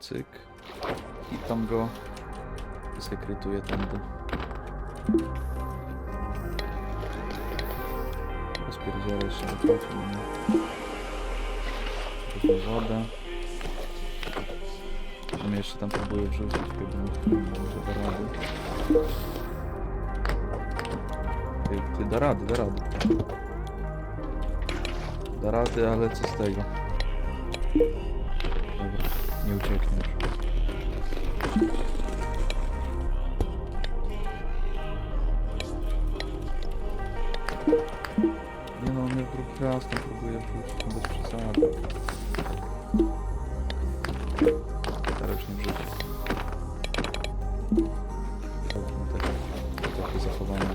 Cyk. I tam go sekretuję tędy. Rozpierdzielę jeszcze nie. Tylko wodę. On jeszcze tam próbuje wrzucić chyba może da rady. Ty, ty da rady, da rady. Da rady, ale co z tego? Nie ucieknie już. Nie no, on mnie drugi raz tam próbuje wrzucić, no bez przesady. Teraz już nie wrzuci. No takie, takie.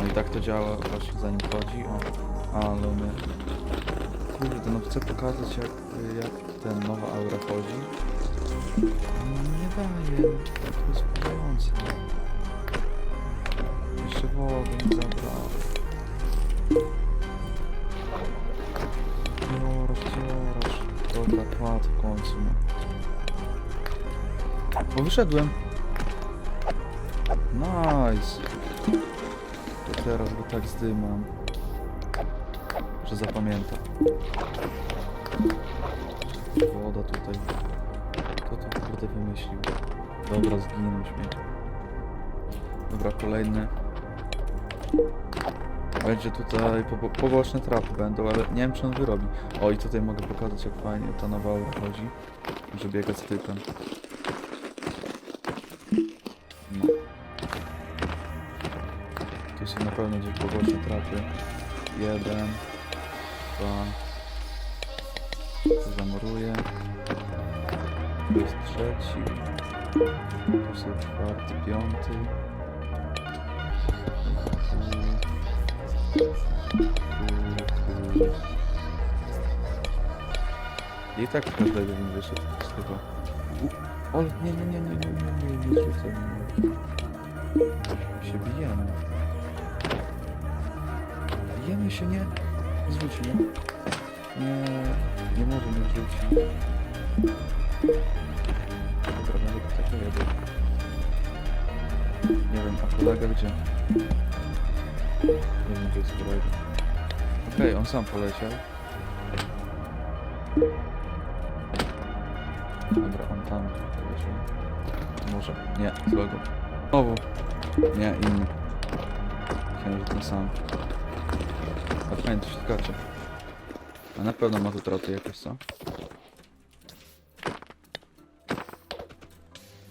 No i tak to działa właśnie zanim chodzi, o, ale my... Kurde, no chcę pokazać jak, jak ten nowa aura chodzi. No nie daje, to jest wkurzające. Jeszcze wodę mi zabrało. Jorasz, jorasz. Dobra, kład w końcu. no. Bo wyszedłem. Nice. To teraz go tak zdymam. Że zapamiętam. Woda tutaj. Kto to kurde wymyślił? Dobra, zginął śmieć. Dobra, kolejny. Będzie tutaj po, poboczne trapy będą, ale nie wiem czy on wyrobi. O i tutaj mogę pokazać jak fajnie ta nowa chodzi. Że biega z typem. No. Tu są na pewno gdzieś poboczne trapy. Jeden. Tu zamuruję. Tu jest trzeci. Tu jest czwarty, piąty. Tu. Tu, tu. I tak każdego bym wyszedł z tego. O, nie, nie, nie, nie, nie, nie, nie, nie zrzucaj mnie. Się bijemy. Bijemy się, nie? Zwróci. Nie, nie może mnie zrzucić. Dobra, będę tak jedzie. Nie wiem, a kolega gdzie? Nie wiem, gdzie jest kolega. Okej, on sam poleciał. Dobra, on tam poleciał. Może. Nie, złego. Znowu. Nie, inny. Myślałem, że ten sam. A fajnie, to się skacze. A na pewno ma tu troty jakieś, co?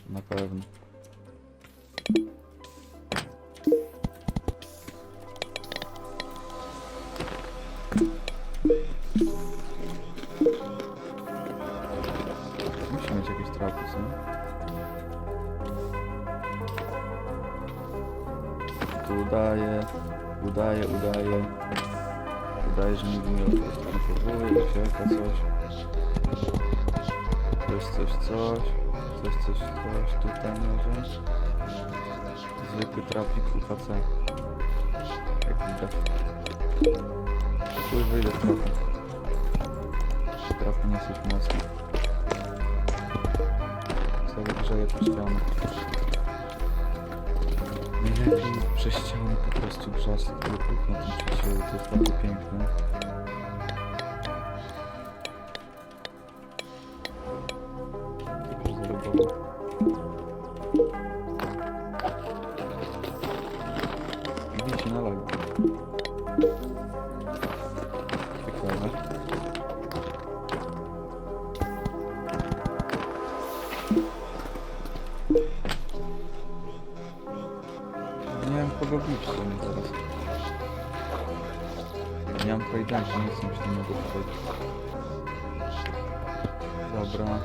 Na pewno. Musi mieć jakieś? Tu udaje, udaje, udaje. Dajesz mi wymiotę. Tam powołuje, siarka, coś. Coś, coś, coś. Coś, coś, coś. Tutaj może. Zwykły trafik UHC. Jak trafik. Chuj, wyjdę z trafu. Trafu nie jesteś mocny. Sobie grzeje po ścianę najlepiej przez ściany po prostu brzask i na tym. To jest takie piękne. Thank you. Kogo bić w sumie teraz. Nie mam tridenta, nic mi się nie mogę powiedzieć. Dobra.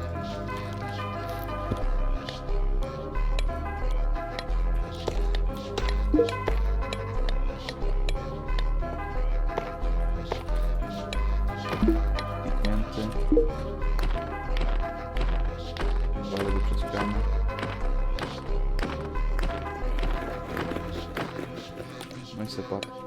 Piknięty. Walę go przez 次，拜拜。